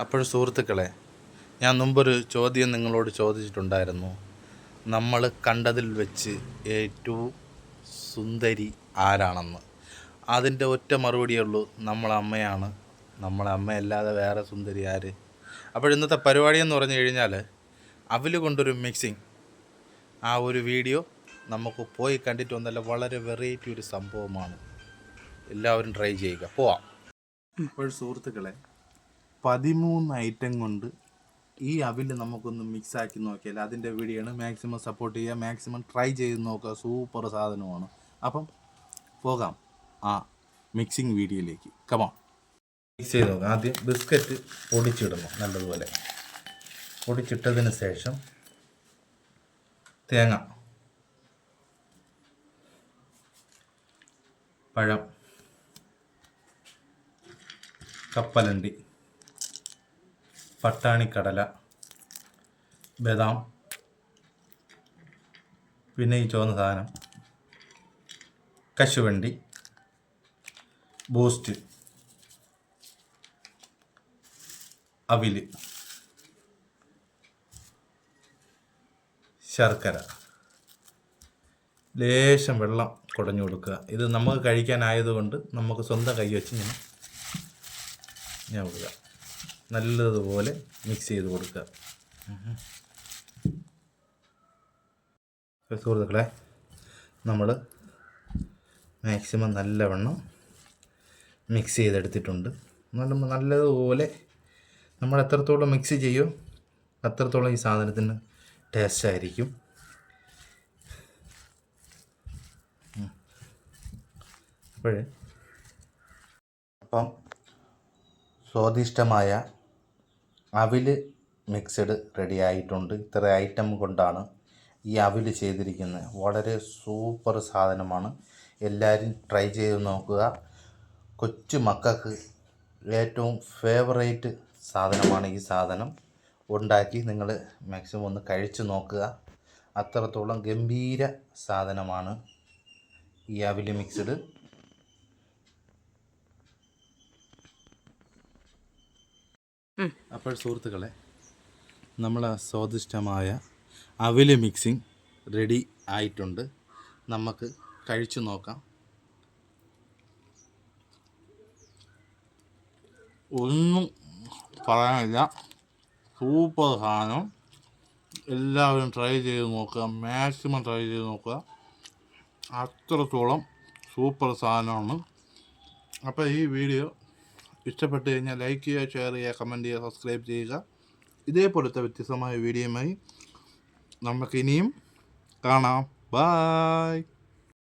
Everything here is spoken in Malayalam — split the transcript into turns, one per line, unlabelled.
അപ്പോൾ സുഹൃത്തുക്കളെ ഞാൻ മുമ്പൊരു ചോദ്യം നിങ്ങളോട് ചോദിച്ചിട്ടുണ്ടായിരുന്നു. നമ്മൾ കണ്ടതിൽ വെച്ച് ഏറ്റവും സുന്ദരി ആരാണെന്ന്. അതിന്റെ ഒറ്റ മറുപടിയേ ഉള്ളൂ നമ്മളെ അമ്മയാണ്. നമ്മളെ അമ്മയല്ലാതെ വേറെ സുന്ദരി ആര്? അപ്പോൾ ഇന്നത്തെ പരിപാടി എന്ന് പറഞ്ഞു കഴിഞ്ഞാൽ അവൽ കൊണ്ടൊരു മിക്സിങ് ആ ഒരു വീഡിയോ നമുക്ക് പോയി കണ്ടിട്ട് വന്നല്ല വളരെ വെറൈറ്റി ഒരു സംഭവമാണ്. എല്ലാവരും ട്രൈ ചെയ്യുക. പോവാം. അപ്പോൾ സുഹൃത്തുക്കളെ പതിമൂന്ന് ഐറ്റം കൊണ്ട് ഈ അവിൽ നമുക്കൊന്ന് മിക്സ് ആക്കി നോക്കിയാൽ അതിന്റെ വീഡിയോ ആണ് മാക്സിമം സപ്പോർട്ട് ചെയ്യുക മാക്സിമം ട്രൈ ചെയ്ത് നോക്കുക. സൂപ്പർ സാധനമാണ്. അപ്പം പോകാം. ആ മിക്സിങ് വീഡിയോയിലേക്ക്. കമാ മിക്സ് ചെയ്ത് നോക്കാം. ആദ്യം ബിസ്ക്കറ്റ് പൊടിച്ചിടണം നല്ലതുപോലെ. പൊടിച്ചിട്ടതിന് ശേഷം തേങ്ങ. പഴം. കപ്പലണ്ടി. പട്ടാണിക്കടല ബദാം പിന്നെ ഈ ചുവന്ന സാധനം കശുവണ്ടി ബൂസ്റ്റ് അവിൽ ശർക്കര. ലേശം വെള്ളം കുടഞ്ഞു കൊടുക്കുക. ഇത് നമുക്ക് കഴിക്കാനായതുകൊണ്ട് നമുക്ക് സ്വന്തം കൈ വെച്ച് ഇങ്ങനെ ഞാൻ കൊടുക്കുക നല്ലതുപോലെ മിക്സ് ചെയ്ത് കൊടുക്കുക. സുഹൃത്തുക്കളെ നമ്മൾ മാക്സിമം നല്ലവണ്ണം മിക്സ് ചെയ്തെടുത്തിട്ടുണ്ട്. നല്ല നല്ലതുപോലെ നമ്മൾ എത്രത്തോളം മിക്സ് ചെയ്യുമോ അത്രത്തോളം ഈ സാധനത്തിന് ടേസ്റ്റ് ആയിരിക്കും. അപ്പോഴേ അപ്പം സ്വാദിഷ്ടമായ അവിൽ മിക്സഡ് റെഡി ആയിട്ടുണ്ട് ഇത്ര ഐറ്റം കൊണ്ടാണ് ഈ അവിൽ ചെയ്തിരിക്കുന്നത്. വളരെ സൂപ്പർ സാധനമാണ്. എല്ലാവരും ട്രൈ ചെയ്ത് നോക്കുക. കൊച്ചു മക്കൾക്ക് ഏറ്റവും ഫേവറേറ്റ് സാധനമാണ് ഈ സാധനം. ഉണ്ടാക്കി നിങ്ങൾ മാക്സിമം ഒന്ന് കഴിച്ചു നോക്കുക. അത്രത്തോളം ഗംഭീര സാധനമാണ് ഈ അവിൽ മിക്സഡ്. അപ്പോൾ സുഹൃത്തുക്കളെ നമ്മൾ സ്വാദിഷ്ടമായ അവിൽ മിക്സിങ് റെഡി ആയിട്ടുണ്ട്. നമുക്ക് കഴിച്ചു നോക്കാം. ഒന്നും പറയാനില്ല. സൂപ്പർ സാധനം. എല്ലാവരും ട്രൈ ചെയ്ത് നോക്കുക. മാക്സിമം ട്രൈ ചെയ്ത് നോക്കുക. അത്രത്തോളം സൂപ്പർ സാധനമാണ്. അപ്പോൾ ഈ വീഡിയോ ഇഷ്ടപ്പെട്ട് കഴിഞ്ഞാൽ ലൈക്ക് ചെയ്യുക ഷെയർ ചെയ്യുക കമന്റ് ചെയ്യുക സബ്സ്ക്രൈബ് ചെയ്യുക. ഇതേപോലത്തെ വ്യത്യസ്തമായ വീഡിയോയുമായി നമുക്ക് ഇനിയും കാണാം. ബായ്